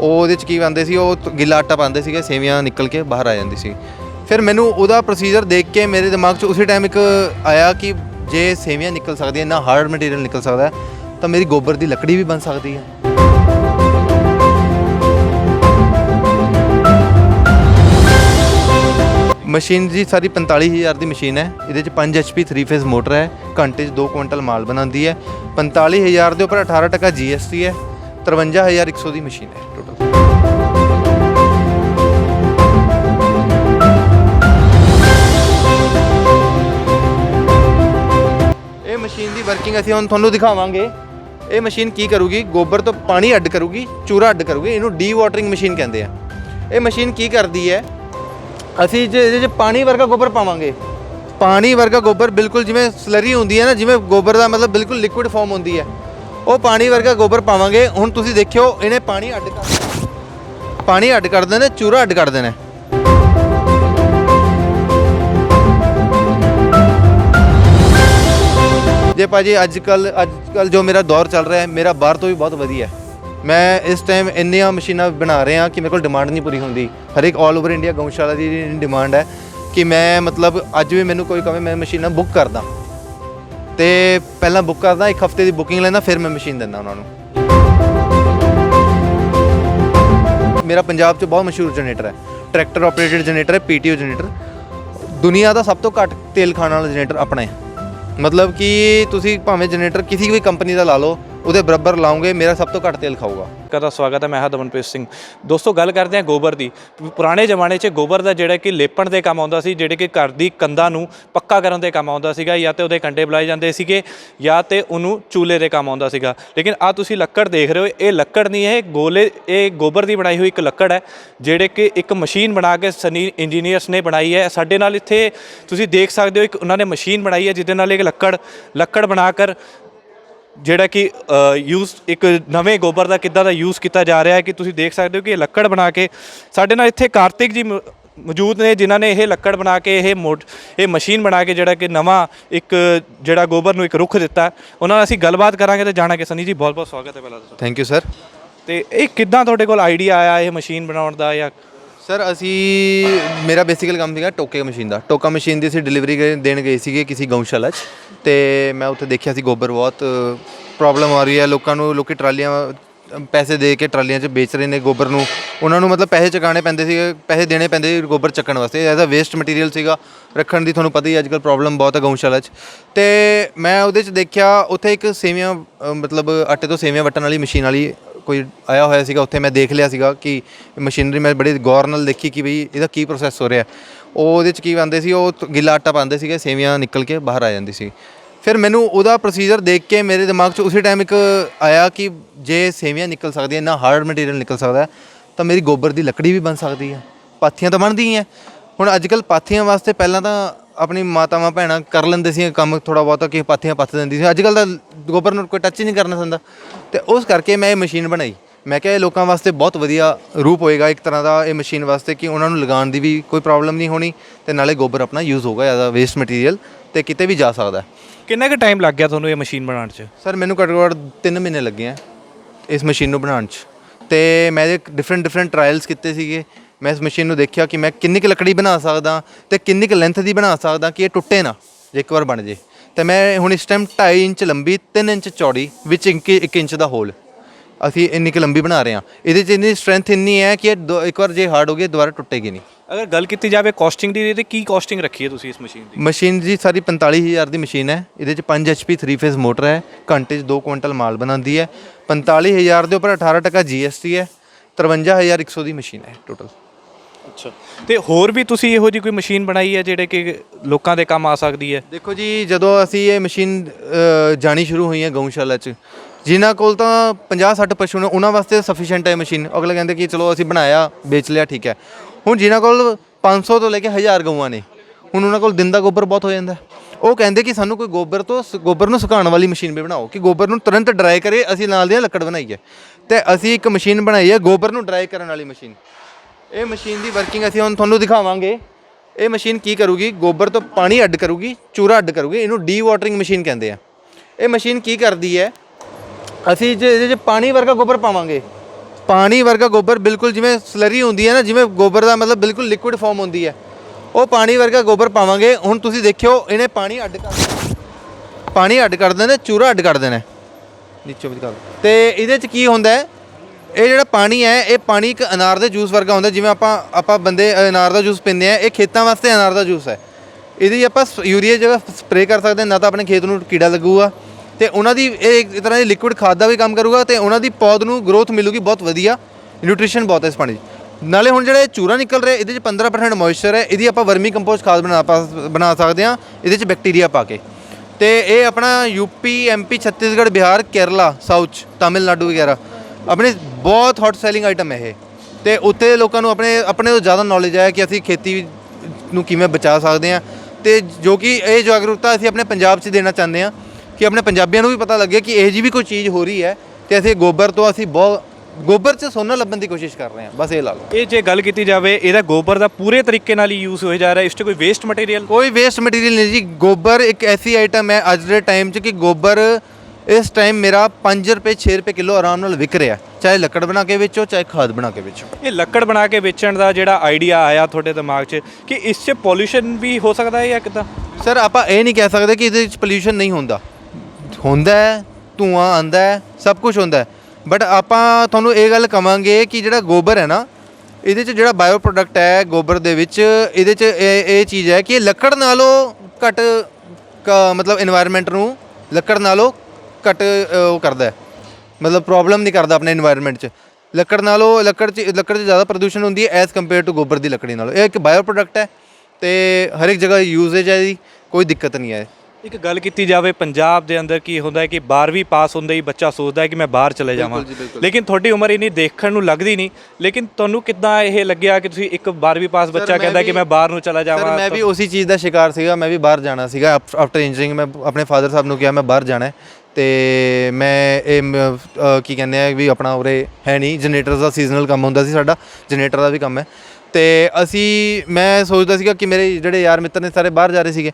ਉਹ ਉਹਦੇ ਚ ਕੀ ਪਾਉਂਦੇ ਸੀ ਉਹ ਤ- ਗਿੱਲਾ ਆਟਾ ਪਾਉਂਦੇ ਸੀਗੇ ਸੇਵੀਆਂ ਨਿਕਲ ਕੇ ਬਾਹਰ ਆ ਜਾਂਦੀ ਸੀ। ਫਿਰ ਮੈਨੂੰ ਉਹਦਾ ਪ੍ਰੋਸੀਜਰ ਦੇਖ ਕੇ ਮੇਰੇ ਦਿਮਾਗ 'ਚ ਉਸੇ ਟਾਈਮ ਇੱਕ ਆਇਆ ਕਿ ਜੇ ਸੇਵੀਆਂ ਨਿਕਲ ਸਕਦੀਆਂ ਨਾ ਹਾਰਡ ਮਟੀਰੀਅਲ ਨਿਕਲ ਸਕਦਾ ਹੈ, ਤਾਂ ਮੇਰੀ ਗੋਬਰ ਦੀ ਲੱਕੜੀ ਵੀ ਬਣ ਸਕਦੀ ਹੈ। ਮਸ਼ੀਨ ਜੀ ਸਾਰੀ 45000 ਦੀ ਮਸ਼ੀਨ ਹੈ। ਇਹਦੇ ਚ 5 HP 3 ਫੇਸ ਮੋਟਰ ਹੈ। ਘੰਟੇ 'ਚ 2 ਕੁਇੰਟਲ ਮਾਲ ਬਣਾਉਂਦੀ ਹੈ। 45000 ਦੇ ਉੱਪਰ 18% GST ਹੈ। 53100 ਦੀ ਮਸ਼ੀਨ ਹੈ। ਵਰਕਿੰਗ ਅਸੀਂ ਹੁਣ ਤੁਹਾਨੂੰ ਦਿਖਾਵਾਂਗੇ। ਇਹ ਮਸ਼ੀਨ ਕੀ ਕਰੂਗੀ? ਗੋਬਰ ਤੋਂ ਪਾਣੀ ਅੱਡ ਕਰੂਗੀ, ਚੂਰਾ ਅੱਡ ਕਰੂਗੀ, ਇਹਨੂੰ ਡੀ ਵਾਟਰਿੰਗ ਮਸ਼ੀਨ ਕਹਿੰਦੇ ਆ। ਇਹ ਮਸ਼ੀਨ ਕੀ ਕਰਦੀ ਹੈ? ਅਸੀਂ ਜੇ ਇਹਦੇ 'ਚ ਪਾਣੀ ਵਰਗਾ ਗੋਬਰ ਪਾਵਾਂਗੇ। ਪਾਣੀ ਵਰਗਾ ਗੋਬਰ ਬਿਲਕੁਲ ਜਿਵੇਂ ਸਲਰੀ ਹੁੰਦੀ ਹੈ ਨਾ, ਜਿਵੇਂ ਗੋਬਰ ਦਾ ਮਤਲਬ ਬਿਲਕੁਲ ਲਿਕੁਇਡ ਫਾਰਮ ਹੁੰਦੀ ਹੈ। ਉਹ ਪਾਣੀ ਵਰਗਾ ਗੋਬਰ ਪਾਵਾਂਗੇ। ਹੁਣ ਤੁਸੀਂ ਦੇਖਿਓ, ਇਹਨੇ ਪਾਣੀ ਅੱਡ ਕਰ ਪਾਣੀ ਅੱਡ ਕਰ ਦੇਣਾ, ਚੂਰਾ ਅੱਡ ਕਰ ਦੇਣਾ। ਜੇ ਭਾਜੀ ਅੱਜ ਕੱਲ ਅੱਜ ਕੱਲ ਜੋ ਮੇਰਾ ਦੌਰ ਚੱਲ ਰਿਹਾ ਹੈ, ਮੇਰਾ ਬਾਹਰ ਤੋਂ ਵੀ ਬਹੁਤ ਵਧੀਆ ਹੈ। ਮੈਂ ਇਸ ਟਾਈਮ ਇੰਨੀਆਂ ਮਸ਼ੀਨਾਂ ਬਣਾ ਰਿਹਾ ਕਿ ਮੇਰੇ ਕੋਲ ਡਿਮਾਂਡ ਨਹੀਂ ਪੂਰੀ ਹੁੰਦੀ। ਹਰ ਇੱਕ 올 ਓਵਰ ਇੰਡੀਆ ਗਊਸ਼ਾਲਾ ਦੀ ਡਿਮਾਂਡ ਹੈ ਕਿ ਮੈਂ ਮਤਲਬ ਅੱਜ ਵੀ ਮੈਨੂੰ ਕੋਈ ਕਹੇ ਮੈਂ ਮਸ਼ੀਨਾਂ ਬੁੱਕ ਕਰਦਾ। ਤੇ ਪਹਿਲਾਂ ਬੁੱਕ ਕਰਦਾ, ਇੱਕ ਹਫ਼ਤੇ ਦੀ ਬੁਕਿੰਗ ਲੈਂਦਾ, ਫਿਰ ਮੈਂ ਮਸ਼ੀਨ ਦਿੰਦਾ ਉਹਨਾਂ ਨੂੰ। ਮੇਰਾ ਪੰਜਾਬ 'ਚ ਬਹੁਤ ਮਸ਼ਹੂਰ ਜਨਰੇਟਰ ਹੈ। ਟਰੈਕਟਰ ਆਪਰੇਟਡ ਜਨਰੇਟਰ ਹੈ ਪੀਟੀਓ ਜਨਰੇਟਰ ਦੁਨੀਆ ਦਾ ਸਭ ਤੋਂ ਘੱਟ ਤੇਲ ਖਾਣ ਵਾਲਾ ਜਨਰੇਟਰ ਆਪਣਾ ਹੈ। ਮਤਲਬ ਕਿ ਤੁਸੀਂ ਭਾਵੇਂ ਜਨਰੇਟਰ ਕਿਸੇ ਵੀ ਕੰਪਨੀ ਦਾ ਲਾ ਲਓ ਉਹਦੇ ਬਰਾਬਰ ਲਾਉਂਗੇ, ਮੇਰਾ ਸਭ ਤੋਂ ਘੱਟ ਤੇਲ ਖਾਊਗਾ। ਦਾ ਸਵਾਗਤ ਹੈ, ਮੈਂ ਹਾਂ ਦਮਨਪ੍ਰੀਤ ਸਿੰਘ। ਦੋਸਤੋ, ਗੱਲ ਕਰਦੇ ਹਾਂ ਗੋਬਰ ਦੀ। ਪੁਰਾਣੇ ਜ਼ਮਾਨੇ 'ਚ ਗੋਬਰ ਦਾ ਜਿਹੜਾ ਕਿ ਲੇਪਣ ਦੇ ਕੰਮ ਆਉਂਦਾ ਸੀ, ਜਿਹੜੇ ਕਿ ਘਰ ਦੀ ਕੰਧਾਂ ਨੂੰ ਪੱਕਾ ਕਰਨ ਦੇ ਕੰਮ ਆਉਂਦਾ ਸੀਗਾ, ਜਾਂ ਤੇ ਉਹਦੇ ਕੰਡੇ ਬੁਲਾਏ ਜਾਂਦੇ ਸੀਗੇ, ਜਾਂ ਤੇ ਉਹਨੂੰ ਚੂਲੇ ਦੇ ਕੰਮ ਆਉਂਦਾ ਸੀਗਾ। ਲੇਕਿਨ ਆ ਤੁਸੀਂ ਲੱਕੜ ਦੇਖ ਰਹੇ ਹੋ, ਇਹ ਲੱਕੜ ਨਹੀਂ ਹੈ, ਇਹ ਗੋਲੇ, ਇਹ ਗੋਬਰ ਦੀ ਬਣਾਈ ਹੋਈ ਇੱਕ ਲੱਕੜ ਹੈ, ਜਿਹੜੇ ਕਿ ਇੱਕ ਮਸ਼ੀਨ ਬਣਾ ਕੇ ਸਨੀ ਇੰਜੀਨੀਅਰਸ ਨੇ ਬਣਾਈ ਹੈ। ਸਾਡੇ ਨਾਲ ਇੱਥੇ ਤੁਸੀਂ ਦੇਖ ਸਕਦੇ ਹੋ, ਇੱਕ ਉਹਨਾਂ ਨੇ ਮਸ਼ੀਨ ਬਣਾਈ ਹੈ, ਜਿਹਦੇ ਨਾਲ ਇੱਕ ਲੱਕੜ ਲੱਕੜ ਬਣਾ ਕਰ ਜਿਹੜਾ ਕਿ ਯੂਜ਼ ਇੱਕ ਨਵੇਂ ਗੋਬਰ ਦਾ ਕਿੱਦਾਂ ਦਾ ਯੂਜ਼ ਕੀਤਾ ਜਾ ਰਿਹਾ ਹੈ ਕਿ ਤੁਸੀਂ ਦੇਖ ਸਕਦੇ ਹੋ ਕਿ ਇਹ ਲੱਕੜ ਬਣਾ ਕੇ ਸਾਡੇ ਨਾਲ ਇੱਥੇ ਕਾਰਤਿਕ ਜੀ ਮ- ਮੌਜੂਦ ਨੇ ਜਿਨ੍ਹਾਂ ਨੇ ਇਹ ਲੱਕੜ ਬਣਾ ਕੇ ਇਹ ਮੋਡ ਇਹ ਮਸ਼ੀਨ ਬਣਾ ਕੇ ਜਿਹੜਾ ਕਿ ਨਵਾਂ ਇੱਕ ਜਿਹੜਾ ਗੋਬਰ ਨੂੰ ਇੱਕ ਰੁੱਖ ਦਿੱਤਾ ਉਹਨਾਂ ਨਾਲ ਅਸੀਂ ਗੱਲਬਾਤ ਕਰਾਂਗੇ ਤੇ ਜਾਣਾਂਗੇ। ਸਨੀ ਜੀ ਬਹੁਤ ਬਹੁਤ ਸਵਾਗਤ ਹੈ ਪਹਿਲਾਂ ਤਾਂ। ਥੈਂਕ ਯੂ ਸਰ ਤੇ ਇਹ ਕਿੱਦਾਂ ਤੁਹਾਡੇ ਕੋਲ ਆਈਡੀਆ ਆਇਆ ਇਹ ਮਸ਼ੀਨ ਬਣਾਉਣ ਦਾ ਜਾਂ ਸਰ ਅਸੀਂ ਮੇਰਾ ਬੇਸਿਕਲ ਕੰਮ ਸੀਗਾ ਟੋਕੇ ਮਸ਼ੀਨ ਦਾ। ਟੋਕਾ ਮਸ਼ੀਨ ਦੀ ਅਸੀਂ ਡਿਲੀਵਰੀ ਦੇਣ ਗਏ ਸੀਗੇ ਕਿਸੇ ਗਊਸ਼ਾਲਾ 'ਚ। ਤੇ ਮੈਂ ਉੱਥੇ ਦੇਖਿਆ ਸੀ ਗੋਬਰ ਬਹੁਤ ਪ੍ਰੋਬਲਮ ਆ ਰਹੀ ਹੈ। ਲੋਕਾਂ ਨੂੰ ਲੋਕੀ ਟਰਾਲੀਆਂ ਪੈਸੇ ਦੇ ਕੇ ਟਰਾਲੀਆਂ 'ਚ ਵੇਚ ਰਹੇ ਨੇ ਗੋਬਰ ਨੂੰ। ਉਹਨਾਂ ਨੂੰ ਮਤਲਬ ਪੈਸੇ ਚੁਕਾਣੇ ਪੈਂਦੇ ਸੀਗੇ ਪੈਸੇ ਦੇਣੇ ਪੈਂਦੇ ਸੀ ਗੋਬਰ ਚੱਕਣ ਵਾਸਤੇ। ਐਜ਼ ਅ ਵੇਸਟ ਮਟੀਰੀਅਲ ਸੀਗਾ ਰੱਖਣ ਦੀ ਤੁਹਾਨੂੰ ਪਤਾ ਹੀ ਅੱਜ ਕੱਲ੍ਹ ਪ੍ਰੋਬਲਮ ਬਹੁਤ ਹੈ ਗਊਸ਼ਾਲਾ 'ਚ। ਤੇ ਮੈਂ ਉਹਦੇ 'ਚ ਦੇਖਿਆ ਉੱਥੇ ਇੱਕ ਸੇਵੀਆਂ ਅ, ਮਤਲਬ ਆਟੇ ਤੋਂ ਸੇਵੀਆਂ ਵੱਟਣ ਵਾਲੀ ਮਸ਼ੀਨ ਵਾਲੀ ਕੋਈ ਆਇਆ ਹੋਇਆ ਸੀਗਾ, ਉੱਥੇ ਮੈਂ ਦੇਖ ਲਿਆ ਸੀਗਾ ਕਿ ਮਸ਼ੀਨਰੀ ਮੈਂ ਬੜੇ ਗੌਰ ਨਾਲ ਦੇਖੀ ਕਿ ਬਈ ਇਹਦਾ ਕੀ ਪ੍ਰੋਸੈਸ ਹੋ ਰਿਹਾ। ਉਹ ਉਹਦੇ ਚ ਕੀ ਪਾਉਂਦੇ ਸੀ, ਉਹ ਗਿੱਲਾ ਆਟਾ ਪਾਉਂਦੇ ਸੀਗੇ, ਸੇਵੀਆਂ ਨਿਕਲ ਕੇ ਬਾਹਰ ਆ ਜਾਂਦੀ ਸੀ। ਫਿਰ ਮੈਨੂੰ ਉਹਦਾ ਪ੍ਰੋਸੀਜਰ ਦੇਖ ਕੇ ਮੇਰੇ ਦਿਮਾਗ 'ਚ ਉਸੇ ਟਾਈਮ ਇੱਕ ਆਇਆ ਕਿ ਜੇ ਸੇਵੀਆਂ ਨਿਕਲ ਸਕਦੀਆਂ ਨਾ ਹਾਰਡ ਮਟੀਰੀਅਲ ਨਿਕਲ ਸਕਦਾ, ਤਾਂ ਮੇਰੀ ਗੋਬਰ ਦੀ ਲੱਕੜੀ ਵੀ ਬਣ ਸਕਦੀ ਹੈ। ਪਾਥੀਆਂ ਤਾਂ ਬਣਦੀਆਂ ਹੀ ਹੈ। ਹੁਣ ਅੱਜ ਕੱਲ ਪਾਥੀਆਂ ਵਾਸਤੇ ਪਹਿਲਾਂ ਤਾਂ ਆਪਣੀ ਮਾਤਾਵਾਂ ਭੈਣਾਂ ਕਰ ਲੈਂਦੇ ਸੀ ਕੰਮ ਥੋੜਾ ਬਹੁਤਾ ਕਿ ਪਾਥੀਆਂ ਪੱਥ ਦਿੰਦੀ ਸੀ। ਅੱਜ ਕੱਲ ਤਾਂ ਗੋਬਰ ਨੂੰ ਕੋਈ ਟੱਚ ਹੀ ਨਹੀਂ ਕਰਨਾ ਸੰਦਾ। ਤੇ ਉਸ ਕਰਕੇ ਮੈਂ ਇਹ ਮਸ਼ੀਨ ਬਣਾਈ। ਮੈਂ ਕਿਹਾ ਇਹ ਲੋਕਾਂ ਵਾਸਤੇ ਬਹੁਤ ਵਧੀਆ ਰੂਪ ਹੋਏਗਾ ਇੱਕ ਤਰ੍ਹਾਂ ਦਾ ਇਹ ਮਸ਼ੀਨ ਵਾਸਤੇ ਕਿ ਉਹਨਾਂ ਨੂੰ ਲਗਾਉਣ ਦੀ ਵੀ ਕੋਈ ਪ੍ਰੋਬਲਮ ਨਹੀਂ ਹੋਣੀ ਤੇ ਨਾਲੇ ਗੋਬਰ ਆਪਣਾ ਯੂਜ਼ ਹੋਗਾ ਐਜ਼ ਅ ਵੇਸਟ ਮਟੀਰੀਅਲ ਤੇ ਕਿਤੇ ਵੀ ਜਾ ਸਕਦਾ। ਕਿੰਨਾ ਕੁ ਟਾਈਮ ਲੱਗ ਗਿਆ ਤੁਹਾਨੂੰ ਇਹ ਮਸ਼ੀਨ ਬਣਾਉਣ 'ਚ? ਸਰ ਮੈਨੂੰ ਘੱਟੋ ਘੱਟ 3 ਮਹੀਨੇ ਲੱਗੇ ਆ ਇਸ ਮਸ਼ੀਨ ਨੂੰ ਬਣਾਉਣ 'ਚ। ਤੇ ਮੈਂ ਇਹ ਡਿਫਰੈਂਟ ਡਿਫਰੈਂਟ ਟ੍ਰਾਇਲਸ ਕੀਤੇ ਸੀਗੇ। ਮੈਂ ਇਸ ਮਸ਼ੀਨ ਨੂੰ ਦੇਖਿਆ ਕਿ ਮੈਂ ਕਿੰਨੀ ਕੁ ਲੱਕੜੀ ਬਣਾ ਸਕਦਾ ਤੇ ਕਿੰਨੀ ਕੁ ਲੈਂਥ ਦੀ ਬਣਾ ਸਕਦਾ ਕਿ ਇਹ ਟੁੱਟੇ ਨਾ ਜੇ ਇੱਕ ਵਾਰ ਬਣ ਜੇ। ਤੇ ਮੈਂ ਹੁਣ ਇਸ ਟਾਈਮ 2.5 ਇੰਚ ਲੰਬੀ 3 ਇੰਚ ਚੌੜੀ ਵਿੱਚ 1 ਇੰਚ ਦਾ ਹੋਲ ਅਸੀਂ ਇੰਨੀ ਕੁ ਲੰਬੀ ਬਣਾ ਰਹੇ ਹਾਂ। ਇਹਦੇ 'ਚ ਇੰਨੀ ਸਟਰੈਂਥ ਇੰਨੀ ਹੈ ਕਿ ਇਹ ਦੋ- ਇੱਕ ਵਾਰ ਜੇ ਹਾਰਡ ਹੋ ਗਈ ਦੁਬਾਰਾ ਟੁੱਟੇਗੀ ਨਹੀਂ। ਅਗਰ ਗੱਲ ਕੀਤੀ ਜਾਵੇ ਕਾਸਟਿੰਗ ਦੀ ਤੇ ਕੀ ਕਾਸਟਿੰਗ ਰੱਖੀ ਹੈ ਤੁਸੀਂ ਇਸ ਮਸ਼ੀਨ ਦੀ? ਮਸ਼ੀਨ ਜੀ ਸਾਰੀ 45000 ਦੀ ਮਸ਼ੀਨ ਹੈ। ਇਹਦੇ ਚ 5 HP 3 ਫੇਜ਼ ਮੋਟਰ ਹੈ। ਘੰਟੇ 'ਚ 2 ਕੁਇੰਟਲ ਮਾਲ ਬਣਾਉਂਦੀ ਹੈ। 45000 ਦੇ ਉੱਪਰ 18% GST ਹੈ। 53100 ਦੀ ਮਸ਼ੀਨ ਹੈ ਟੋਟਲ ਅੱਛਾ। ਤੇ ਹੋਰ ਵੀ ਤੁਸੀਂ ਇਹੋ ਜੀ ਕੋਈ ਮਸ਼ੀਨ ਬਣਾਈ ਹੈ ਜਿਹੜੇ ਕਿ ਲੋਕਾਂ ਦੇ ਕੰਮ ਆ ਸਕਦੀ ਹੈ? ਦੇਖੋ ਜੀ ਜਦੋਂ ਅਸੀਂ ਇਹ ਮਸ਼ੀਨ ਅ, ਜਾਣੀ ਸ਼ੁਰੂ ਹੋਈ ਹੈ ਗਊਸ਼ਾਲਾ 'ਚ ਜਿਨ੍ਹਾਂ ਕੋਲ ਤਾਂ 50 60 ਪਸ਼ੂ ਨੇ ਉਹਨਾਂ ਵਾਸਤੇ ਸਫੀਸ਼ੀਐਂਟ ਹੈ ਮਸ਼ੀਨ। ਅਗਲੇ ਕਹਿੰਦੇ ਕਿ ਚਲੋ ਅਸੀਂ ਬਣਾਇਆ ਵੇਚ ਲਿਆ ਠੀਕ ਹੈ। ਹੁਣ ਜਿਨ੍ਹਾਂ ਕੋਲ 500 ਤੋਂ ਲੈ ਕੇ 1000 ਗਊਆਂ ਨੇ ਹੁਣ ਉਹਨਾਂ ਕੋਲ ਦਿਨ ਦਾ ਗੋਬਰ ਬਹੁਤ ਹੋ ਜਾਂਦਾ। ਹੈ। ਉਹ ਕਹਿੰਦੇ ਕਿ ਸਾਨੂੰ ਕੋਈ ਗੋਬਰ ਤੋਂ ਸ- ਗੋਬਰ ਨੂੰ ਸੁਕਾਉਣ ਵਾਲੀ ਮਸ਼ੀਨ ਵੀ ਬਣਾਓ ਕਿ ਗੋਬਰ ਨੂੰ ਤੁਰੰਤ ਡਰਾਈ ਕਰੇ ਅਸੀਂ ਨਾਲ ਦੀਆਂ ਲੱਕੜ ਬਣਾਈਏ। ਤੇ ਅਸੀਂ ਇੱਕ ਮਸ਼ੀਨ ਬਣਾਈ ਹੈ ਗੋਬਰ ਨੂੰ ਡਰਾਈ ਕਰਨ ਵਾਲੀ ਮਸ਼ੀਨ। ਇਹ ਮਸ਼ੀਨ ਦੀ ਵਰਕਿੰਗ ਅਸੀਂ ਹੁਣ ਤੁਹਾਨੂੰ ਦਿਖਾਵਾਂਗੇ। ਇਹ ਮਸ਼ੀਨ ਕੀ ਕਰੂਗੀ? ਗੋਬਰ ਤੋਂ ਪਾਣੀ ਅੱਡ ਕਰੂਗੀ, ਚੂਰਾ ਅੱਡ ਕਰੂਗੀ, ਇਹਨੂੰ ਡੀ ਵਾਟਰਿੰਗ ਮਸ਼ੀਨ ਕਹਿੰਦੇ ਆ। ਇਹ ਮਸ਼ੀਨ ਕੀ ਕਰਦੀ ਹੈ? ਅਸੀਂ ਜੇ ਇਹਦੇ 'ਚ ਪਾਣੀ ਵਰਗਾ ਗੋਬਰ ਪਾਵਾਂਗੇ। ਪਾਣੀ ਵਰਗਾ ਗੋਬਰ ਬਿਲਕੁਲ ਜਿਵੇਂ ਸਲਰੀ ਹੁੰਦੀ ਹੈ ਨਾ, ਜਿਵੇਂ ਗੋਬਰ ਦਾ ਮਤਲਬ ਬਿਲਕੁਲ ਲਿਕੁਇਡ ਫਾਰਮ ਹੁੰਦੀ ਹੈ। ਉਹ ਪਾਣੀ ਵਰਗਾ ਗੋਬਰ ਪਾਵਾਂਗੇ। ਹੁਣ ਤੁਸੀਂ ਦੇਖਿਓ, ਇਹਨੇ ਪਾਣੀ ਅੱਡ ਕਰ ਪਾਣੀ ਅੱਡ ਕਰਦੇ ਦੇਣਾ ਚੂਰਾ ਅੱਡ ਕਰਦੇ ਦੇਣਾ। ਨੀਚੇ ਵੀ ਕਰ ਤੇ ਇਹਦੇ ਚ ਕੀ ਹੁੰਦਾ ਹੈ? ਇਹ ਜਿਹੜਾ ਪਾਣੀ ਹੈ, ਇਹ ਪਾਣੀ ਇੱਕ ਅਨਾਰ ਦੇ ਜੂਸ ਵਰਗਾ ਹੁੰਦਾ, ਜਿਵੇਂ ਆਪਾਂ ਆਪਾਂ ਬੰਦੇ ਅਨਾਰ ਦਾ ਜੂਸ ਪੀਂਦੇ ਆ ਇਹ ਖੇਤਾਂ ਵਾਸਤੇ ਅਨਾਰ ਦਾ ਜੂਸ ਹੈ। ਇਹਦੀ ਆਪਾਂ ਯੂਰੀਆ ਜਗ੍ਹਾ ਸਪਰੇਅ ਕਰ ਸਕਦੇ ਨਾ ਤਾਂ ਆਪਣੇ ਖੇਤ ਨੂੰ ਕੀੜਾ ਲੱਗੂਗਾ, ਤੇ ਉਹਨਾਂ ਦੀ ਇਹ ਇੱਕ ਤਰ੍ਹਾਂ ਦੀ ਲਿਕੁਇਡ ਖਾਦ ਦਾ ਵੀ ਕੰਮ ਕਰੂਗਾ, ਤੇ ਉਹਨਾਂ ਦੀ ਪੌਦ ਨੂੰ ਗਰੋਥ ਮਿਲੂਗੀ ਬਹੁਤ ਵਧੀਆ ਨਿਊਟ੍ਰੀਸ਼ਨ ਬਹੁਤ ਹੈ ਇਸ ਪਾਣੀ 'ਚ ਨਾਲੇ ਹੁਣ ਜਿਹੜਾ ਇਹ ਚੂਰਾ ਨਿਕਲ ਰਿਹਾ, ਇਹਦੇ 'ਚ 15% ਮੋਇਸਚਰ ਹੈ, ਇਹਦੀ ਆਪਾਂ ਵਰਮੀ ਕੰਪੋਸਟ ਖਾਦ ਬਣਾ ਪਾ- ਬਣਾ ਸਕਦੇ ਹਾਂ, ਇਹਦੇ 'ਚ ਬੈਕਟੀਰੀਆ ਪਾ ਕੇ। ਤੇ ਇਹ ਆਪਣਾ UP MP Chhattisgarh, Bihar, Kerala, south, Tamil Nadu ਵਗੈਰਾ। ਆਪਣੇ ਬਹੁਤ ਹੌਟ ਸੈਲਿੰਗ ਆਈਟਮ ਹੈ ਇਹ। ਤੇ ਉੱਥੇ ਦੇ ਲੋਕਾਂ ਨੂੰ ਆਪਣੇ ਆਪਣੇ ਤੋਂ ਜ਼ਿਆਦਾ ਨੌਲੇਜ ਹੈ ਕਿ ਅਸੀਂ ਖੇਤੀ ਨੂੰ ਕਿਵੇਂ ਬਚਾ ਸਕਦੇ ਹਾਂ। ਤੇ ਜੋ ਕਿ ਇਹ ਜਾਗਰੂਕਤਾ ਅਸੀਂ ਆਪਣੇ ਪੰਜਾਬ 'ਚ ਦੇਣਾ ਚਾਹੁੰਦੇ ਹਾਂ ਕਿ ਆਪਣੇ ਪੰਜਾਬੀਆਂ ਨੂੰ ਵੀ ਪਤਾ ਲੱਗੇ ਕਿ ਇਹ ਜੀ ਵੀ ਕੋਈ ਚੀਜ਼ ਹੋ ਰਹੀ ਹੈ ਤੇ ਅਸੀਂ ਗੋਬਰ ਤੋਂ ਅਸੀਂ ਬਹੁਤ ਗੋਬਰ 'ਚ ਸੋਨਾ ਲੱਭਣ ਦੀ ਕੋਸ਼ਿਸ਼ ਕਰ ਰਹੇ ਹਾਂ। ਬਸ ਇਹ ਲਾ ਲਓ। ਇਹ ਜੇ ਗੱਲ ਕੀਤੀ ਜਾਵੇ ਇਹਦਾ ਗੋਬਰ ਦਾ ਪੂਰੇ ਤਰੀਕੇ ਨਾਲ ਹੀ ਯੂਜ਼ ਹੋਇਆ ਜਾ ਰਿਹਾ। ਇਸ 'ਚ ਕੋਈ ਵੇਸਟ ਮਟੀਰੀਅਲ ਕੋਈ ਵੇਸਟ ਮਟੀਰੀਅਲ ਨਹੀਂ ਜੀ। ਗੋਬਰ ਇੱਕ ਐਸੀ ਆਈਟਮ ਹੈ ਅੱਜ ਦੇ ਟਾਈਮ 'ਚ ਕਿ ਗੋਬਰ ਇਸ ਟਾਈਮ ਮੇਰਾ 5 ਰੁਪਏ 6 ਰੁਪਏ ਕਿਲੋ ਆਰਾਮ ਨਾਲ ਵਿਕ ਰਿਹਾ। ਚਾਹੇ ਲੱਕੜ ਬਣਾ ਕੇ ਵੇਚੋ ਚਾਹੇ ਖਾਦ ਬਣਾ ਕੇ ਵੇਚੋ। ਇਹ ਲੱਕੜ ਬਣਾ ਕੇ ਵੇਚਣ ਦਾ ਜਿਹੜਾ ਆਈਡੀਆ ਆਇਆ ਤੁਹਾਡੇ ਦਿਮਾਗ 'ਚ ਕਿ ਇਸ 'ਚ ਪੋਲੂਸ਼ਨ ਵੀ ਹੋ ਸਕਦਾ ਹੈ ਜਾਂ ਕਿਦਾਂ? ਸਰ ਆਪਾਂ ਇਹ ਨਹੀਂ ਕਹਿ ਸਕਦੇ ਕਿ ਇਹਦੇ 'ਚ ਪੋਲੂਸ਼ਨ ਨਹੀਂ ਹੁੰਦਾ। ਹੁੰਦਾ ਹੈ ਧੂਆਂ ਆਂਦਾ ਹੈ ਸਭ ਕੁਝ ਹੁੰਦਾ ਹੈ। ਬਟ ਆਪਾਂ ਤੁਹਾਨੂੰ ਇਹ ਗੱਲ ਕਵਾਂਗੇ ਕਿ ਜਿਹੜਾ ਗੋਬਰ ਹੈ ਨਾ ਇਹਦੇ 'ਚ ਜਿਹੜਾ ਬਾਇਓ ਪ੍ਰੋਡਕਟ ਹੈ ਗੋਬਰ ਦੇ ਵਿੱਚ ਇਹਦੇ 'ਚ ਇਹ ਚੀਜ਼ ਹੈ ਕਿ ਲੱਕੜ ਨਾਲੋਂ ਘੱਟ ਮਤਲਬ এনवायरमेंट ਨੂੰ ਲੱਕੜ ਨਾਲੋਂ ਘੱਟ ਉਹ ਕਰਦਾ ਮਤਲਬ ਪ੍ਰੋਬਲਮ ਨਹੀਂ ਕਰਦਾ ਆਪਣੇ এনवायरमेंट 'ਚ। ਲੱਕੜ ਨਾਲੋਂ ਲੱਕੜ 'ਚ ਲੱਕੜ 'ਚ ਜ਼ਿਆਦਾ ਪ੍ਰਦੂਸ਼ਣ ਹੁੰਦੀ ਹੈ ਐਸ ਕੰਪੇਅਰ ਟੂ ਗੋਬਰ ਦੀ ਲੱਕੜੀ ਨਾਲੋਂ। ਇਹ ਇੱਕ ਬਾਇਓ ਪ੍ਰੋਡਕਟ ਹੈ ਤੇ ਹਰ ਇੱਕ ਜਗ੍ਹਾ ਯੂਜ਼ੇਜ ਹੈ ਇਹਦੀ ਕੋਈ ਦਿੱਕਤ ਨਹੀਂ ਹੈ। ਇੱਕ ਗੱਲ ਕੀਤੀ ਜਾਵੇ ਪੰਜਾਬ ਦੇ ਅੰਦਰ ਕੀ ਹੁੰਦਾ ਹੈ ਕਿ 12ਵੀਂ ਪਾਸ ਹੁੰਦੇ ਹੀ ਬੱਚਾ ਸੋਚਦਾ ਹੈ ਕਿ ਮੈਂ ਬਾਹਰ ਚਲੇ ਜਾਵਾਂ। ਜੀ, ਬਿਲਕੁਲ। ਲੇਕਿਨ ਤੁਹਾਡੀ ਉਮਰ ਇਨੀ ਦੇਖਣ ਨੂੰ ਲੱਗਦੀ ਨਹੀਂ। ਲੇਕਿਨ ਤੁਹਾਨੂੰ ਕਿੱਦਾਂ ਇਹ ਲੱਗਿਆ ਕਿ ਤੁਸੀਂ ਇੱਕ 12ਵੀਂ ਪਾਸ ਬੱਚਾ ਮੈਂ ਕਹਿੰਦਾ ਕਿ ਵੀ- ਮੈਂ ਬਾਹਰ ਨੂੰ ਚਲਾ ਸਰ ਜਾਵਾਂ? ਮੈਂ ਵੀ ਉਸੇ ਚੀਜ਼ ਦਾ ਸ਼ਿਕਾਰ ਸੀਗਾ ਮੈਂ ਵੀ ਬਾਹਰ ਜਾਣਾ ਸੀਗਾ। ਆਫਟਰ ਇੰਜੀਨੀਅਰਿੰਗ ਮੈਂ ਆਪਣੇ ਫਾਦਰ ਸਾਹਿਬ ਨੂੰ ਕਿਹਾ ਮੈਂ ਬਾਹਰ ਜਾਣਾ ਹੈ। ਤੇ ਮੈਂ ਇਹ ਮ- ਕੀ ਕਹਿੰਦੇ ਆ ਵੀ ਆਪਣਾ ਉਰੇ ਹੈ ਨਹੀਂ। ਜਨਰੇਟਰਸ ਦਾ ਸੀਜ਼ਨਲ ਕੰਮ ਹੁੰਦਾ ਸੀ ਸਾਡਾ ਜਨਰੇਟਰ ਦਾ ਵੀ ਕੰਮ ਹੈ। ਤੇ ਅਸੀਂ ਮੈਂ ਸੋਚਦਾ ਸੀਗਾ ਕਿ ਮੇਰੇ ਜਿਹੜੇ ਯਾਰ ਮਿੱਤਰ ਨੇ ਸਾਰੇ ਬਾਹਰ ਜਾ ਰਹੇ ਸੀਗੇ।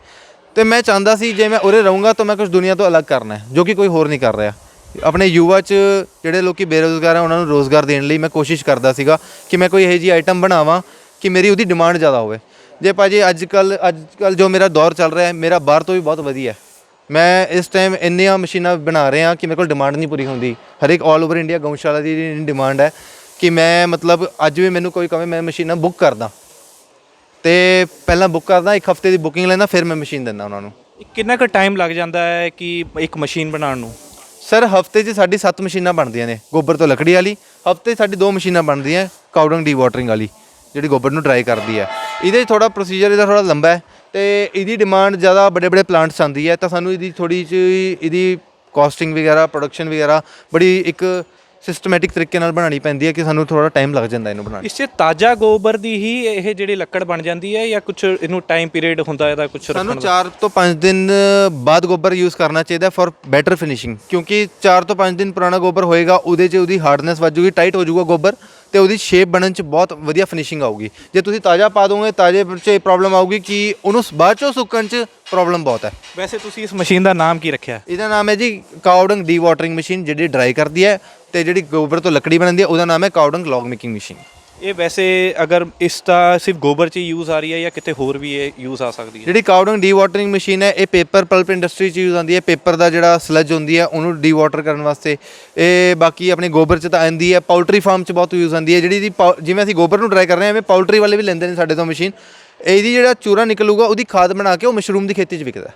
ਤੇ ਮੈਂ ਚਾਹੁੰਦਾ ਸੀ ਜੇ ਮੈਂ ਉਰੇ ਰਹੂੰਗਾ ਤਾਂ ਮੈਂ ਕੁਝ ਦੁਨੀਆ ਤੋਂ ਅਲੱਗ ਕਰਨਾ ਹੈ, ਜੋ ਕਿ ਕੋਈ ਹੋਰ ਨਹੀਂ ਕਰ ਰਿਹਾ। ਆਪਣੇ ਯੁਵਾ 'ਚ ਜਿਹੜੇ ਲੋਕੀ ਬੇਰੋਜ਼ਗਾਰ ਆ, ਉਹਨਾਂ ਨੂੰ ਰੋਜ਼ਗਾਰ ਦੇਣ ਲਈ ਮੈਂ ਕੋਸ਼ਿਸ਼ ਕਰਦਾ ਸੀਗਾ ਕਿ ਮੈਂ ਕੋਈ ਇਹੋ ਜਿਹੀ ਆਈਟਮ ਬਣਾਵਾਂ ਕਿ ਮੇਰੀ ਉਹਦੀ ਡਿਮਾਂਡ ਜ਼ਿਆਦਾ ਹੋਵੇ। ਜੇ ਭਾਜੀ ਅੱਜ ਕੱਲ ਅੱਜ ਕੱਲ ਜੋ ਮੇਰਾ ਦੌਰ ਚੱਲ ਰਿਹਾ ਹੈ, ਮੇਰਾ ਬਾਹਰ ਤੋਂ ਵੀ ਬਹੁਤ ਵਧੀਆ ਹੈ। ਮੈਂ ਇਸ ਟਾਈਮ ਇੰਨੀਆਂ ਮਸ਼ੀਨਾਂ ਬਣਾ ਰਿਹਾ ਕਿ ਮੇਰੇ ਕੋਲ ਡਿਮਾਂਡ ਨਹੀਂ ਪੂਰੀ ਹੁੰਦੀ। ਹਰ ਇੱਕ 올 ਓਵਰ ਇੰਡੀਆ ਗਊਸ਼ਾਲਾ ਦੀ ਡਿਮਾਂਡ ਹੈ ਕਿ ਮੈਂ ਮਤਲਬ ਅੱਜ ਵੀ ਮੈਨੂੰ ਕੋਈ ਕਵੇ ਮੈਂ ਮਸ਼ੀਨਾਂ ਬੁੱਕ ਕਰਦਾ। ਤੇ ਪਹਿਲਾਂ ਬੁੱਕ ਕਰਦਾ ਇੱਕ ਹਫ਼ਤੇ ਦੀ ਬੁਕਿੰਗ ਲੈਂਦਾ ਫਿਰ ਮੈਂ ਮਸ਼ੀਨ ਦਿੰਦਾ ਉਹਨਾਂ ਨੂੰ। ਕਿੰਨਾ ਕੁ ਟਾਈਮ ਲੱਗ ਜਾਂਦਾ ਹੈ ਕਿ ਇੱਕ ਮਸ਼ੀਨ ਬਣਾਉਣ ਨੂੰ? ਸਰ ਹਫ਼ਤੇ 'ਚ ਸਾਡੀ 7 ਮਸ਼ੀਨਾਂ ਬਣਦੀਆਂ ਨੇ ਗੋਬਰ ਤੋਂ ਲੱਕੜੀ ਵਾਲੀ। ਹਫ਼ਤੇ 'ਚ ਸਾਡੀ ਦੋ ਮਸ਼ੀਨਾਂ ਬਣਦੀਆਂ ਕਾਊਡੰਗ ਡੀ ਵਾਟਰਿੰਗ ਵਾਲੀ ਜਿਹੜੀ ਗੋਬਰ ਨੂੰ ਡਰਾਈ ਕਰਦੀ ਹੈ। ਇਹਦੇ ਥੋੜਾ ਪ੍ਰੋਸੀਜਰ ਇਹਦਾ ਥੋੜਾ ਲੰਬਾ ਹੈ ਤੇ ਇਹਦੀ ਡਿਮਾਂਡ ਜ਼ਿਆਦਾ ਵੱਡੇ ਵੱਡੇ ਪਲਾਂਟਸ ਆਉਂਦੀ ਹੈ ਤਾਂ ਸਾਨੂੰ ਇਹਦੀ ਥੋੜੀ ਜਿਹੀ ਇਹਦੀ ਕਾਸਟਿੰਗ ਵਗੈਰਾ ਪ੍ਰੋਡਕਸ਼ਨ ਵਗੈਰਾ ਬੜੀ ਇੱਕ ਸਿਸਟਮੈਟਿਕ ਤਰੀਕੇ ਨਾਲ ਬਣਾਉਣੀ ਪੈਂਦੀ ਹੈ ਕਿ ਸਾਨੂੰ ਥੋੜਾ ਟਾਈਮ ਲੱਗ ਜਾਂਦਾ ਇਹਨੂੰ ਬਣਾਉਣ 'ਚ। ਇਸ 'ਚ ਤਾਜ਼ਾ ਗੋਬਰ ਦੀ ਹੀ ਇਹ ਜਿਹੜੀ ਲੱਕੜ ਬਣ ਜਾਂਦੀ ਹੈ ਜਾਂ ਕੁਝ ਇਹਨੂੰ ਟਾਈਮ ਪੀਰੀਅਡ ਹੁੰਦਾ ਇਹਦਾ ਕੁਝ ਸਾਨੂੰ ਰੱਖਣ ਦਾ? 4 ਤੋਂ 5 ਦਿਨ ਬਾਅਦ ਗੋਬਰ ਯੂਜ਼ ਕਰਨਾ ਚਾਹੀਦਾ ਫॉर ਬੈਟਰ ਫਿਨਿਸ਼ਿੰਗ ਕਿਉਂਕਿ 4 ਤੋਂ 5 ਦਿਨ ਪੁਰਾਣਾ ਗੋਬਰ ਹੋਏਗਾ ਉਹਦੇ 'ਚ ਉਹਦੀ ਹਾਰਡਨੈਸ ਵੱਜੂਗੀ ਟਾਈਟ ਹੋ ਜਾਊਗਾ ਗੋਬਰ ਤੇ ਉਹਦੀ ਸ਼ੇਪ ਬਣਨ 'ਚ ਬਹੁਤ ਵਧੀਆ ਫਿਨਿਸ਼ਿੰਗ ਆਊਗੀ। ਜੇ ਤੁਸੀਂ ਤਾਜ਼ਾ ਪਾ ਦੋਗੇ ਤਾਜ਼ੇ 'ਚ ਇਹ ਪ੍ਰੋਬਲਮ ਆਊਗੀ ਕਿ ਉਹਨੂੰ ਬਾਅਦ 'ਚੋਂ ਸੁੱਕਣ 'ਚ ਪ੍ਰੋਬਲਮ ਬਹੁਤ ਹੈ। ਵੈਸੇ ਤੁਸੀਂ ਇਸ ਮਸ਼ੀਨ ਦਾ ਨਾਮ ਕੀ ਰੱਖਿਆ? ਇਹਦਾ ਨਾਮ ਹੈ ਜੀ ਕਾਊਡੰਗ ਡੀ ਵਾਟਰਿੰਗ ਮਸ਼ੀਨ ਜਿਹੜੀ ਡਰਾਈ ਕਰਦੀ ਹੈ। ਤੇ ਜਿਹੜੀ ਗੋਬਰ ਤੋਂ ਲੱਕੜੀ ਬਣਦੀ ਹੈ ਉਹਦਾ ਨਾਮ ਹੈ ਕਾਊਡੰਗ ਲੌਗ ਮੇਕਿੰਗ ਮਸ਼ੀਨ। ਇਹ ਵੈਸੇ ਅਗਰ ਇਸ ਦਾ ਸਿਰਫ ਗੋਬਰ 'ਚ ਯੂਜ਼ ਆ ਰਹੀ ਹੈ ਜਾਂ ਕਿਤੇ ਹੋਰ ਵੀ ਇਹ ਯੂਜ਼ ਆ ਸਕਦੀ ਹੈ? ਜਿਹੜੀ ਕਾਊਡੰਗ ਡੀ ਵਾਟਰਿੰਗ ਮਸ਼ੀਨ ਹੈ ਇਹ ਪੇਪਰ ਪਲਪ ਇੰਡਸਟਰੀ 'ਚ ਯੂਜ਼ ਆਉਂਦੀ ਹੈ। ਪੇਪਰ ਦਾ ਜਿਹੜਾ ਸਲੱਜ ਹੁੰਦੀ ਹੈ ਉਹਨੂੰ ਡੀ ਵਾਟਰ ਕਰਨ ਵਾਸਤੇ। ਇਹ ਬਾਕੀ ਆਪਣੇ ਗੋਬਰ 'ਚ ਤਾਂ ਆਉਂਦੀ ਹੈ ਪਾਊਲਟਰੀ ਫਾਰਮ 'ਚ ਬਹੁਤ ਯੂਜ਼ ਆਉਂਦੀ ਹੈ। ਜਿਹੜੀ ਦੀ ਜਿਵੇਂ ਅਸੀਂ ਗੋਬਰ ਨੂੰ ਡਰਾਈ ਕਰ ਰਹੇ ਹਾਂ ਐਵੇਂ ਪਾਊਲਟਰੀ ਵਾਲੇ ਵੀ ਲੈਂਦੇ ਨੇ ਸਾਡੇ ਤੋਂ ਮਸ਼ੀਨ। ਇਹਦੀ ਜਿਹੜਾ ਚੂਰਾ ਨਿਕਲੂਗਾ ਉਹਦੀ ਖਾਦ ਬਣਾ ਕੇ ਉਹ ਮਸ਼ਰੂਮ ਦੀ ਖੇਤੀ 'ਚ ਵਿਕਦਾ ਹੈ।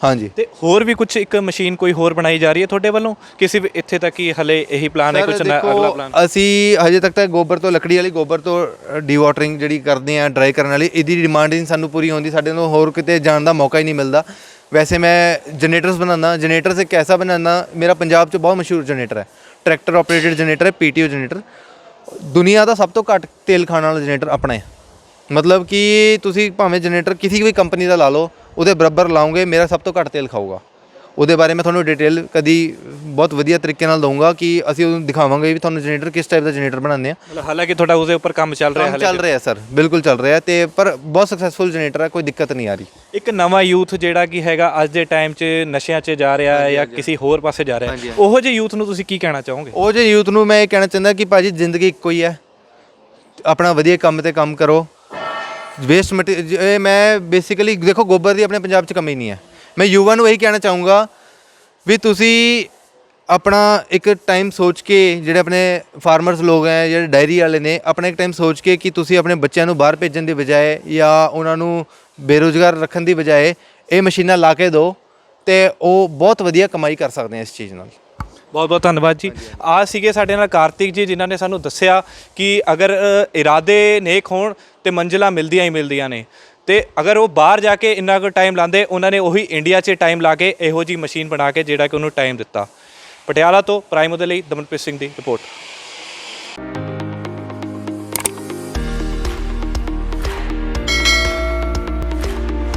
ਹਾਂਜੀ। ਤੇ ਹੋਰ ਵੀ ਕੁਝ ਇੱਕ ਮਸ਼ੀਨ ਕੋਈ ਹੋਰ ਬਣਾਈ ਜਾ ਰਹੀ ਹੈ ਤੁਹਾਡੇ ਵੱਲੋਂ? ਕਿਸੇ ਵੀ ਇੱਥੇ ਤੱਕ ਹੀ ਹਲੇ ਇਹੀ ਪਲਾਨ ਹੈ ਕੁਝ ਅਗਲਾ ਪਲਾਨ ਅਸੀਂ ਹਜੇ ਤੱਕ ਤਾਂ ਗੋਬਰ ਤੋਂ ਲੱਕੜੀ ਵਾਲੀ ਗੋਬਰ ਤੋਂ ਡੀ ਵਾਟਰਿੰਗ ਜਿਹੜੀ ਕਰਦੇ ਆ ਡਰਾਈ ਕਰਨ ਵਾਲੀ ਇਹਦੀ ਡਿਮਾਂਡ ਹੀ ਸਾਨੂੰ ਪੂਰੀ ਹੁੰਦੀ ਸਾਡੇ ਨੂੰ ਹੋਰ ਕਿਤੇ ਜਾਣ ਦਾ ਮੌਕਾ ਹੀ ਨਹੀਂ ਮਿਲਦਾ। ਵੈਸੇ ਮੈਂ ਜਨਰੇਟਰਸ ਬਣਾਉਂਦਾ ਜਨਰੇਟਰਸ ਇੱਕ ਐਸਾ ਬਣਾਉਂਦਾ ਮੇਰਾ ਪੰਜਾਬ 'ਚ ਬਹੁਤ ਮਸ਼ਹੂਰ ਜਨਰੇਟਰ ਹੈ। ਟਰੈਕਟਰ ਆਪਰੇਟਡ ਜਨਰੇਟਰ ਹੈ ਪੀਟੀਓ ਜਨਰੇਟਰ ਦੁਨੀਆ ਦਾ ਸਭ ਤੋਂ ਘੱਟ ਤੇਲ ਖਾਣ ਵਾਲਾ ਜਨਰੇਟਰ ਆਪਣਾ ਹੈ। ਮਤਲਬ ਕਿ ਤੁਸੀਂ ਭਾਵੇਂ ਜਨਰੇਟਰ ਕਿਸੇ ਵੀ ਕੰਪਨੀ ਦਾ ਲਾ ਲਓ ਉਹਦੇ ਬਰਾਬਰ ਲਾਓਗੇ ਮੇਰਾ ਸਭ ਤੋਂ ਘੱਟ ਤੇਲ ਖਾਊਗਾ। ਉਹਦੇ ਬਾਰੇ ਮੈਂ ਤੁਹਾਨੂੰ ਡਿਟੇਲ ਕਦੀ ਬਹੁਤ ਵਧੀਆ ਤਰੀਕੇ ਨਾਲ ਦਊਂਗਾ ਕਿ ਅਸੀਂ ਉਹਨੂੰ ਦਿਖਾਵਾਂਗੇ ਵੀ ਤੁਹਾਨੂੰ ਜਨਰੇਟਰ ਕਿਸ ਟਾਈਪ ਦਾ ਜਨਰੇਟਰ ਬਣਾਉਂਦੇ ਆ। ਮਤਲਬ ਹਾਲਾਂਕਿ ਤੁਹਾਡਾ ਉਸਦੇ ਉੱਪਰ ਕੰਮ ਚੱਲ ਰਿਹਾ ਹਾਲੇ ਚੱਲ ਰਿਹਾ ਸਰ ਬਿਲਕੁਲ ਚੱਲ ਰਿਹਾ ਤੇ ਪਰ ਬਹੁਤ ਸਕਸੈਸਫੁਲ ਜਨਰੇਟਰ ਹੈ ਕੋਈ ਦਿੱਕਤ ਨਹੀਂ ਆ ਰਹੀ। ਇੱਕ ਨਵਾਂ ਯੂਥ ਜਿਹੜਾ ਕਿ ਹੈਗਾ ਅੱਜ ਦੇ ਟਾਈਮ 'ਚ ਨਸ਼ਿਆਂ 'ਚ ਜਾ ਰਿਹਾ ਹੈ ਜਾਂ ਕਿਸੇ ਹੋਰ ਪਾਸੇ ਜਾ ਰਿਹਾ ਹੈ। ਉਹੋ ਜਿਹੇ ਯੂਥ ਨੂੰ ਤੁਸੀਂ ਕੀ ਕਹਿਣਾ ਚਾਹੋਗੇ? ਉਹ ਜੇ ਯੂਥ ਨੂੰ ਮੈਂ ਇਹ ਕਹਿਣਾ ਚਾਹੁੰਦਾ ਕਿ ਭਾਜੀ ਜ਼ਿੰਦਗੀ ਇੱਕੋ ਹੀ ਹੈ। ਆਪਣਾ ਵਧੀਆ ਕੰਮ ਤੇ ਕੰਮ ਕਰੋ ਵੇਸਟ ਮਟੀਰੀਅਲ ਮੈਂ ਬੇਸਿਕਲੀ ਦੇਖੋ ਗੋਬਰ ਦੀ ਆਪਣੇ ਪੰਜਾਬ 'ਚ ਕਮੀ ਨਹੀਂ ਹੈ। ਮੈਂ ਯੁਵਾ ਨੂੰ ਇਹੀ ਕਹਿਣਾ ਚਾਹੂੰਗਾ ਵੀ ਤੁਸੀਂ ਆਪਣਾ ਇੱਕ ਟਾਈਮ ਸੋਚ ਕੇ ਜਿਹੜੇ ਆਪਣੇ ਫਾਰਮਰਸ ਲੋਕ ਹੈ, ਜਿਹੜੇ ਡਾਇਰੀ ਵਾਲੇ ਨੇ, ਆਪਣਾ ਇੱਕ ਟਾਈਮ ਸੋਚ ਕੇ ਕਿ ਤੁਸੀਂ ਆਪਣੇ ਬੱਚਿਆਂ ਨੂੰ ਬਾਹਰ ਭੇਜਣ ਦੀ ਬਜਾਏ ਜਾਂ ਉਹਨਾਂ ਨੂੰ ਬੇਰੋਜ਼ਗਾਰ ਰੱਖਣ ਦੀ ਬਜਾਏ ਇਹ ਮਸ਼ੀਨਾਂ ਲਾ ਕੇ ਦਿਓ ਤੇ ਉਹ ਬਹੁਤ ਵਧੀਆ ਕਮਾਈ ਕਰ ਸਕਦੇ ਆ ਇਸ ਚੀਜ਼ ਨਾਲ। ਬਹੁਤ ਬਹੁਤ ਧੰਨਵਾਦ ਜੀ। ਆ ਸੀਗੇ ਸਾਡੇ ਨਾਲ ਕਾਰਤਿਕ ਜੀ ਜਿਨ੍ਹਾਂ ਨੇ ਸਾਨੂੰ ਦੱਸਿਆ ਕਿ ਅਗਰ ਅ, ਇਰਾਦੇ ਨੇਕ ਹੋਣ ਤੇ ਮੰਜ਼ਿਲਾਂ ਮਿਲਦੀਆਂ ਹੀ ਮਿਲਦੀਆਂ ਨੇ। ਤੇ ਅਗਰ ਉਹ ਬਾਹਰ ਜਾ ਕੇ ਇੰਨਾ ਕੁ ਟਾਈਮ ਲਾਉਂਦੇ ਉਹਨਾਂ ਨੇ ਉਹੀ ਇੰਡੀਆ 'ਚ ਟਾਈਮ ਲਾ ਕੇ ਇਹੋ ਜੀ ਮਸ਼ੀਨ ਬਣਾ ਕੇ ਜਿਹੜਾ ਕਿ ਉਹਨੂੰ ਟਾਈਮ ਦਿੱਤਾ। ਪਟਿਆਲਾ ਤੋਂ ਪ੍ਰਾਈਮ ਦੇ ਲਈ ਦਮਨਪ੍ਰੀਤ ਸਿੰਘ ਦੀ ਰਿਪੋਰਟ।